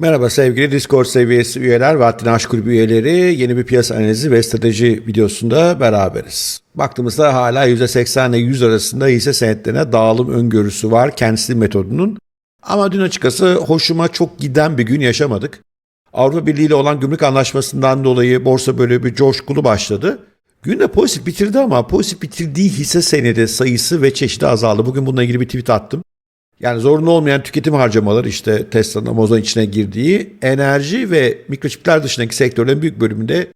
Merhaba sevgili Discord seviyesi üyeler ve Attin Aşk Kulübü üyeleri. Yeni bir piyasa analizi ve strateji videosunda beraberiz. Baktığımızda hala %80 ile 100 arasında hisse senetlerine dağılım öngörüsü var kendisi metodunun. Ama dün açıkçası hoşuma çok giden bir gün yaşamadık. Avrupa Birliği ile olan gümrük anlaşmasından dolayı borsa böyle bir coşkulu başladı. Gün de pozitif bitirdi ama pozitif bitirdiği hisse senedi sayısı ve çeşidi azaldı. Bugün bununla ilgili bir tweet attım. Yani zorunlu olmayan tüketim harcamaları işte Tesla'nın Amazon içine girdiği enerji ve mikroçipler dışındaki sektörlerin büyük bölümünde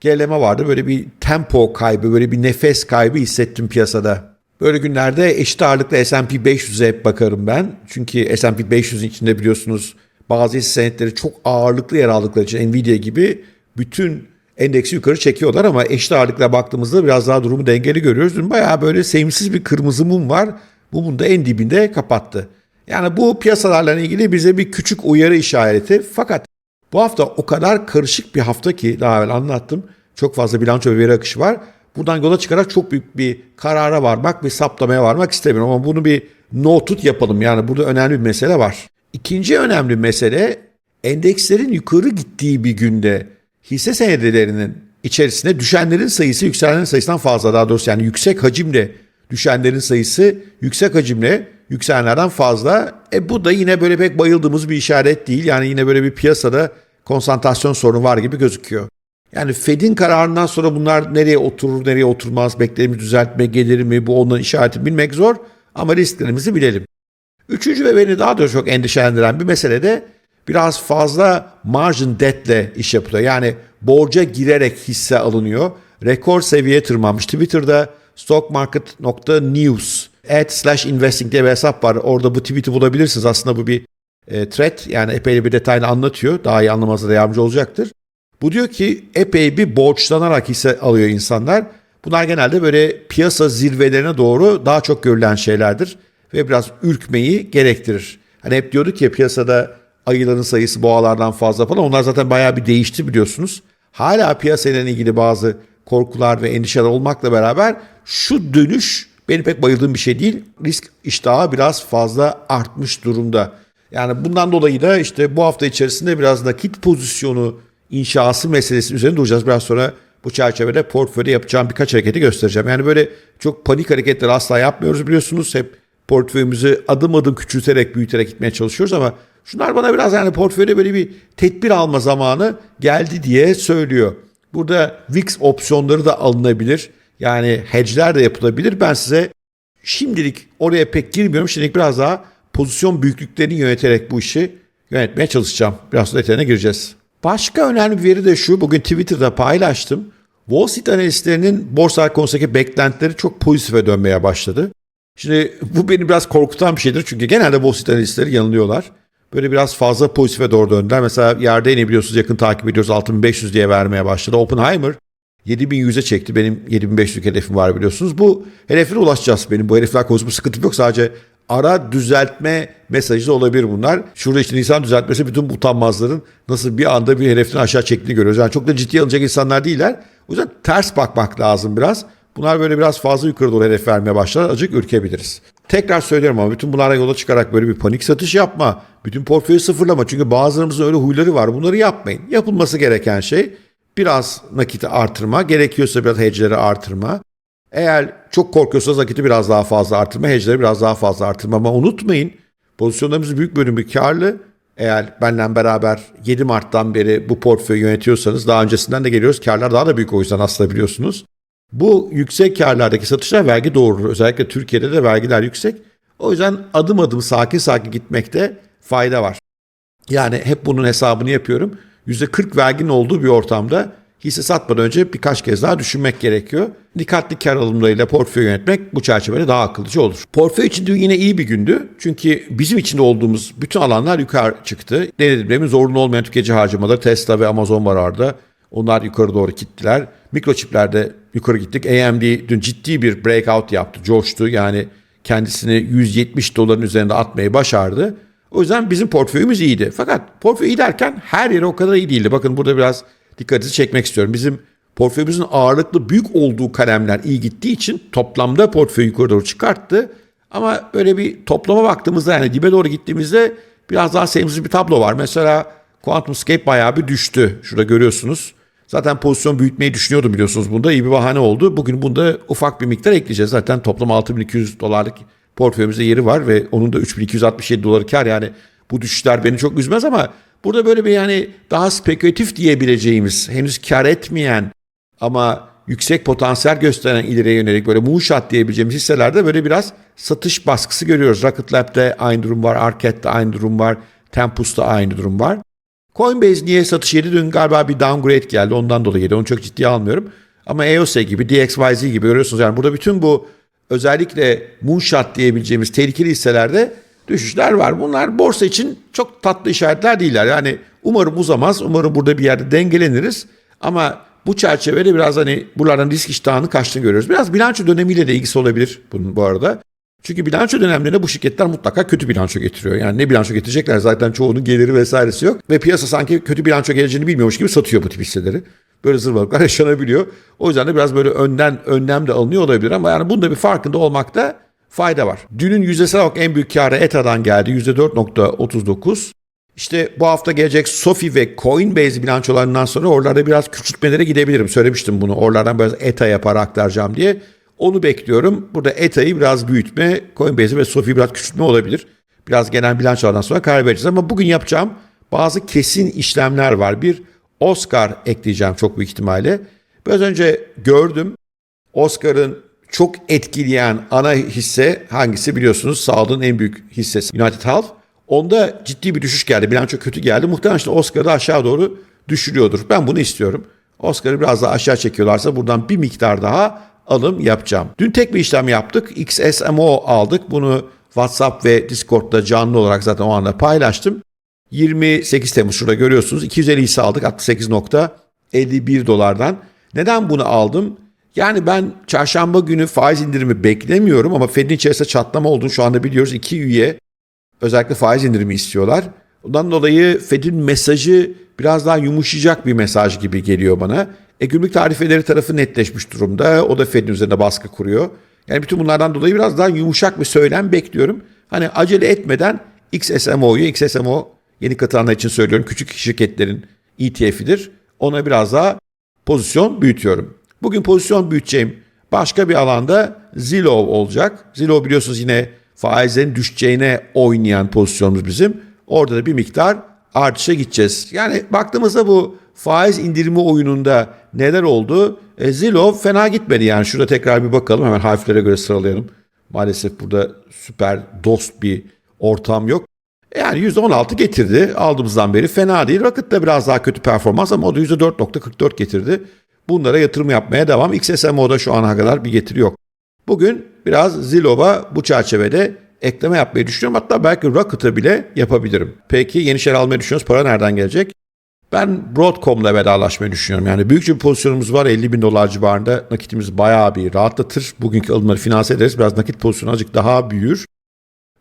gerileme vardı. Böyle bir tempo kaybı, böyle bir nefes kaybı hissettim piyasada. Böyle günlerde eşit ağırlıklı S&P 500'e hep bakarım ben. Çünkü S&P 500'ün içinde biliyorsunuz bazı hisse senetleri çok ağırlıklı yer aldıkları için Nvidia gibi bütün endeksi yukarı çekiyorlar ama eşit ağırlıkla baktığımızda biraz daha durumu dengeli görüyoruz. Dün bayağı böyle sevimsiz bir kırmızı mum var. Mumun da en dibinde kapattı. Yani bu piyasalarla ilgili bize bir küçük uyarı işareti. Fakat bu hafta o kadar karışık bir hafta ki daha evvel anlattım. Çok fazla bilanço ve veri akışı var. Buradan yola çıkarak çok büyük bir karara varmak ve saptamaya varmak istemiyorum. Ama bunu bir no tut yapalım. Yani burada önemli bir mesele var. İkinci önemli mesele endekslerin yukarı gittiği bir günde hisse senedilerinin içerisinde düşenlerin sayısı yükselenlerin sayısından fazla. Daha doğrusu yani yüksek hacimle düşenlerin sayısı yüksek hacimle yükselenlerden fazla. E bu da yine böyle pek bayıldığımız bir işaret değil. Yani yine böyle bir piyasada konsantrasyon sorunu var gibi gözüküyor. Yani Fed'in kararından sonra bunlar nereye oturur, nereye oturmaz, beklerimiz düzeltme gelir mi, bu onların işareti bilmek zor ama risklerimizi bilelim. Üçüncü ve beni daha da çok endişelendiren bir mesele de biraz fazla margin debt'le iş yapılıyor. Yani borca girerek hisse alınıyor. Rekor seviyeye tırmanmış. Twitter'da stockmarket.news ad slash investing diye bir hesap var. Orada bu tweet'i bulabilirsiniz. Aslında bu bir e, thread yani epey bir detaylı anlatıyor. Daha iyi anlamanıza da yardımcı olacaktır. Bu diyor ki epey bir borçlanarak hisse alıyor insanlar. Bunlar genelde böyle piyasa zirvelerine doğru daha çok görülen şeylerdir. Ve biraz ürkmeyi gerektirir. Hani hep diyorduk ya piyasada ayıların sayısı boğalardan fazla falan. Onlar zaten bayağı bir değişti biliyorsunuz. Hala piyasayla ilgili bazı korkular ve endişeler olmakla beraber şu dönüş benim pek bayıldığım bir şey değil. Risk iştahı biraz fazla artmış durumda. Yani bundan dolayı da işte bu hafta içerisinde biraz nakit pozisyonu inşası meselesi üzerine duracağız. Biraz sonra bu çerçevede portföyde yapacağım birkaç hareketi göstereceğim. Yani böyle çok panik hareketleri asla yapmıyoruz biliyorsunuz. Hep portföyümüzü adım adım küçülterek büyüterek gitmeye çalışıyoruz ama şunlar bana biraz yani portföyde böyle bir tedbir alma zamanı geldi diye söylüyor. Burada VIX opsiyonları da alınabilir. Yani hedge'ler de yapılabilir. Ben size şimdilik oraya pek girmiyorum. Şimdilik biraz daha pozisyon büyüklüklerini yöneterek bu işi yönetmeye çalışacağım. Biraz sonra detayına gireceğiz. Başka önemli bir veri de şu. Bugün Twitter'da paylaştım. Wall Street analistlerinin borsa konusundaki beklentileri çok pozitife dönmeye başladı. Şimdi bu beni biraz korkutan bir şeydir. Çünkü genelde Wall Street analistleri yanılıyorlar. Böyle biraz fazla pozitife doğru döndüler. Mesela yerde ne biliyorsunuz yakın takip ediyoruz 6500 diye vermeye başladı. Oppenheimer 7100'e çekti. Benim 7500'lük hedefim var biliyorsunuz. Bu hedefine ulaşacağız benim. Bu hedefler konusunda sıkıntım yok. Sadece ara düzeltme mesajı da olabilir bunlar. Şurada işte Nisan düzeltmesi bütün bu utanmazların nasıl bir anda bir hedeften aşağı çektiğini görüyoruz. Yani çok da ciddi alınacak insanlar değiller. O yüzden ters bakmak lazım biraz. Bunlar böyle biraz fazla yukarı doğru hedef vermeye başlar. Acık ürkebiliriz. Tekrar söylüyorum ama bütün bunlara yola çıkarak böyle bir panik satış yapma. Bütün portföyü sıfırlama. Çünkü bazılarımızın öyle huyları var. Bunları yapmayın. Yapılması gereken şey biraz nakiti artırma. Gerekiyorsa biraz hedgeleri artırma. Eğer çok korkuyorsanız nakiti biraz daha fazla artırma. Hedgeleri biraz daha fazla artırma. Ama unutmayın pozisyonlarımızın büyük bölümü karlı. Eğer benimle beraber 7 Mart'tan beri bu portföyü yönetiyorsanız daha öncesinden de geliyoruz. Karlar daha da büyük o yüzden aslında biliyorsunuz. Bu yüksek karlardaki satışlar vergi doğurur. Özellikle Türkiye'de de vergiler yüksek. O yüzden adım adım sakin sakin gitmekte fayda var. Yani hep bunun hesabını yapıyorum. %40 verginin olduğu bir ortamda hisse satmadan önce birkaç kez daha düşünmek gerekiyor. Dikkatli kar alımlarıyla portföy yönetmek bu çerçevede daha akıllıca olur. Portföy için dün yine iyi bir gündü. Çünkü bizim içinde olduğumuz bütün alanlar yukarı çıktı. Ne dedim zorunlu olmayan tüketici harcamaları Tesla ve Amazon var orada. Onlar yukarı doğru gittiler. Mikroçiplerde yukarı gittik. AMD dün ciddi bir breakout yaptı, coştu. Yani kendisini 170 doların üzerinde atmayı başardı. O yüzden bizim portföyümüz iyiydi. Fakat portföy iyi derken her yere o kadar iyi değildi. Bakın burada biraz dikkatinizi çekmek istiyorum. Bizim portföyümüzün ağırlıklı büyük olduğu kalemler iyi gittiği için toplamda portföyü yukarı doğru çıkarttı. Ama böyle bir toplama baktığımızda yani dibe doğru gittiğimizde biraz daha sevimsiz bir tablo var. Mesela QuantumScape bayağı bir düştü. Şurada görüyorsunuz. Zaten pozisyon büyütmeyi düşünüyordum biliyorsunuz bunda. iyi bir bahane oldu. Bugün bunda ufak bir miktar ekleyeceğiz. Zaten toplam 6200 dolarlık portföyümüzde yeri var ve onun da 3267 doları kar. Yani bu düşüşler beni çok üzmez ama burada böyle bir yani daha spekülatif diyebileceğimiz, henüz kar etmeyen ama yüksek potansiyel gösteren ileriye yönelik böyle moonshot diyebileceğimiz hisselerde böyle biraz satış baskısı görüyoruz. Rocket Lab'de aynı durum var, Arcad'de aynı durum var, Tempus'ta aynı durum var. Coinbase niye satış yedi? Dün galiba bir downgrade geldi. Ondan dolayı yedi. Onu çok ciddiye almıyorum. Ama EOS gibi, DXYZ gibi görüyorsunuz. Yani burada bütün bu özellikle moonshot diyebileceğimiz tehlikeli hisselerde düşüşler var. Bunlar borsa için çok tatlı işaretler değiller. Yani umarım uzamaz. Umarım burada bir yerde dengeleniriz. Ama bu çerçevede biraz hani buralardan risk iştahını kaçtığını görüyoruz. Biraz bilanço dönemiyle de ilgisi olabilir bunun bu arada. Çünkü bilanço dönemlerinde bu şirketler mutlaka kötü bilanço getiriyor. Yani ne bilanço getirecekler zaten çoğunun geliri vesairesi yok. Ve piyasa sanki kötü bilanço geleceğini bilmiyormuş gibi satıyor bu tip hisseleri. Böyle zırvalıklar yaşanabiliyor. O yüzden de biraz böyle önden önlem de alınıyor olabilir ama yani bunda bir farkında olmakta fayda var. Dünün yüzdesel olarak en büyük karı ETA'dan geldi. %4.39. İşte bu hafta gelecek Sofi ve Coinbase bilançolarından sonra oralarda biraz küçültmelere gidebilirim. Söylemiştim bunu. Oralardan biraz ETA'ya para aktaracağım diye. Onu bekliyorum. Burada ETA'yı biraz büyütme, Coinbase'i ve Sofi'yi biraz küçültme olabilir. Biraz genel bilançolardan sonra karar vereceğiz. Ama bugün yapacağım bazı kesin işlemler var. Bir Oscar ekleyeceğim çok büyük ihtimalle. Biraz önce gördüm. Oscar'ın çok etkileyen ana hisse hangisi biliyorsunuz? Sağlığın en büyük hissesi United Health. Onda ciddi bir düşüş geldi. Bilanço kötü geldi. Muhtemelen işte Oscar'ı aşağı doğru düşürüyordur. Ben bunu istiyorum. Oscar'ı biraz daha aşağı çekiyorlarsa buradan bir miktar daha alım yapacağım. Dün tek bir işlem yaptık. XSMO aldık. Bunu WhatsApp ve Discord'da canlı olarak zaten o anda paylaştım. 28 Temmuz şurada görüyorsunuz. 250 hisse aldık 68.51 dolardan. Neden bunu aldım? Yani ben çarşamba günü faiz indirimi beklemiyorum ama Fed'in içerisinde çatlama olduğunu şu anda biliyoruz. İki üye özellikle faiz indirimi istiyorlar. Ondan dolayı Fed'in mesajı biraz daha yumuşayacak bir mesaj gibi geliyor bana. E, gümrük tarifeleri tarafı netleşmiş durumda. O da Fed'in üzerinde baskı kuruyor. Yani bütün bunlardan dolayı biraz daha yumuşak bir söylem bekliyorum. Hani acele etmeden XSMO'yu, XSMO yeni katılanlar için söylüyorum küçük şirketlerin ETF'idir. Ona biraz daha pozisyon büyütüyorum. Bugün pozisyon büyüteceğim başka bir alanda Zillow olacak. Zillow biliyorsunuz yine faizlerin düşeceğine oynayan pozisyonumuz bizim. Orada da bir miktar artışa gideceğiz. Yani baktığımızda bu faiz indirimi oyununda neler oldu? E, Zillow fena gitmedi yani. Şurada tekrar bir bakalım. Hemen harflere göre sıralayalım. Maalesef burada süper dost bir ortam yok. Yani %16 getirdi aldığımızdan beri fena değil. Rocket da biraz daha kötü performans ama o da %4.44 getirdi. Bunlara yatırım yapmaya devam. XSMO'da şu ana kadar bir getiri yok. Bugün biraz Zillow'a bu çerçevede ekleme yapmayı düşünüyorum. Hatta belki Rocket'ı bile yapabilirim. Peki yeni şeyler almayı düşünüyoruz. Para nereden gelecek? Ben Broadcom'la vedalaşmayı düşünüyorum. Yani büyükçe bir pozisyonumuz var. 50 bin dolar civarında nakitimiz bayağı bir rahatlatır. Bugünkü alımları finanse ederiz. Biraz nakit pozisyonu azıcık daha büyür.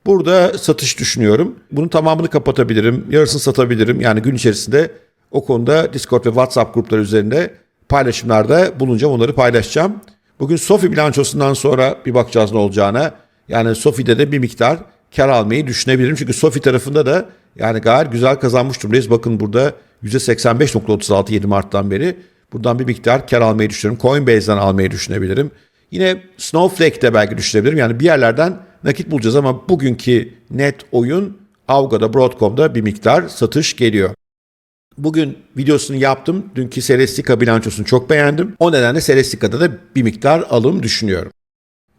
Burada satış düşünüyorum. Bunun tamamını kapatabilirim. Yarısını satabilirim. Yani gün içerisinde o konuda Discord ve WhatsApp grupları üzerinde paylaşımlarda bulunacağım. Onları paylaşacağım. Bugün Sofi bilançosundan sonra bir bakacağız ne olacağına. Yani Sofi'de de bir miktar kar almayı düşünebilirim. Çünkü Sofi tarafında da yani gayet güzel kazanmış durumdayız. Bakın burada %85.36 7 Mart'tan beri. Buradan bir miktar kar almayı düşünüyorum. Coinbase'den almayı düşünebilirim. Yine Snowflake'de belki düşünebilirim. Yani bir yerlerden nakit bulacağız ama bugünkü net oyun Avga'da, Broadcom'da bir miktar satış geliyor. Bugün videosunu yaptım. Dünkü Celestica bilançosunu çok beğendim. O nedenle Celestica'da da bir miktar alım düşünüyorum.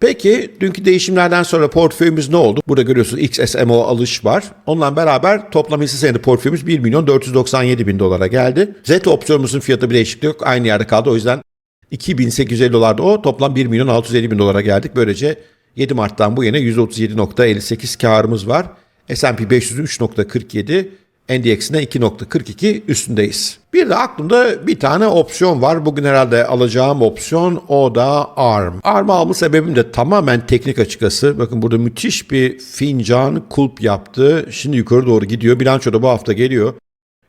Peki dünkü değişimlerden sonra portföyümüz ne oldu? Burada görüyorsunuz XSMO alış var. Onunla beraber toplam hisse senedi portföyümüz 1 milyon 497 bin dolara geldi. Z opsiyonumuzun fiyatı bir değişiklik yok. Aynı yerde kaldı. O yüzden 2850 dolarda o. Toplam 1 milyon 650 bin dolara geldik. Böylece 7 Mart'tan bu yana %37.58 karımız var. S&P 500 3.47, Endex'ine 2.42 üstündeyiz. Bir de aklımda bir tane opsiyon var. Bugün herhalde alacağım opsiyon o da ARM. ARM alma sebebim de tamamen teknik açıkçası. Bakın burada müthiş bir fincan kulp yaptı. Şimdi yukarı doğru gidiyor. Bilanço da bu hafta geliyor.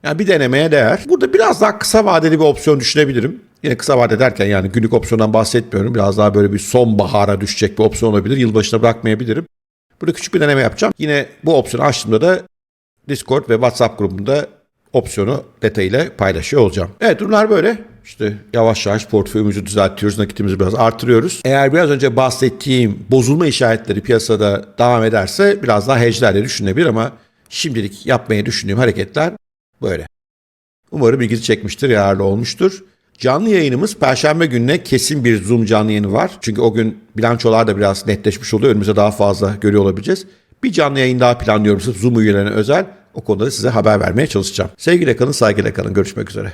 Yani bir denemeye değer. Burada biraz daha kısa vadeli bir opsiyon düşünebilirim. Yine kısa vade derken yani günlük opsiyondan bahsetmiyorum. Biraz daha böyle bir sonbahara düşecek bir opsiyon olabilir. Yılbaşına bırakmayabilirim. Burada küçük bir deneme yapacağım. Yine bu opsiyonu açtığımda da Discord ve WhatsApp grubunda opsiyonu detayıyla paylaşıyor olacağım. Evet durumlar böyle. İşte yavaş yavaş portföyümüzü düzeltiyoruz, nakitimizi biraz artırıyoruz. Eğer biraz önce bahsettiğim bozulma işaretleri piyasada devam ederse biraz daha hedge'lerle düşünülebilir ama şimdilik yapmayı düşündüğüm hareketler böyle. Umarım ilginizi çekmiştir, yararlı olmuştur. Canlı yayınımız Perşembe gününe kesin bir Zoom canlı yayını var. Çünkü o gün bilançolar da biraz netleşmiş oluyor. Önümüzde daha fazla görüyor olabileceğiz. Bir canlı yayın daha planlıyorum Zoom üyelerine özel. O konuda da size haber vermeye çalışacağım. Sevgiyle kalın, saygıyla kalın. Görüşmek üzere.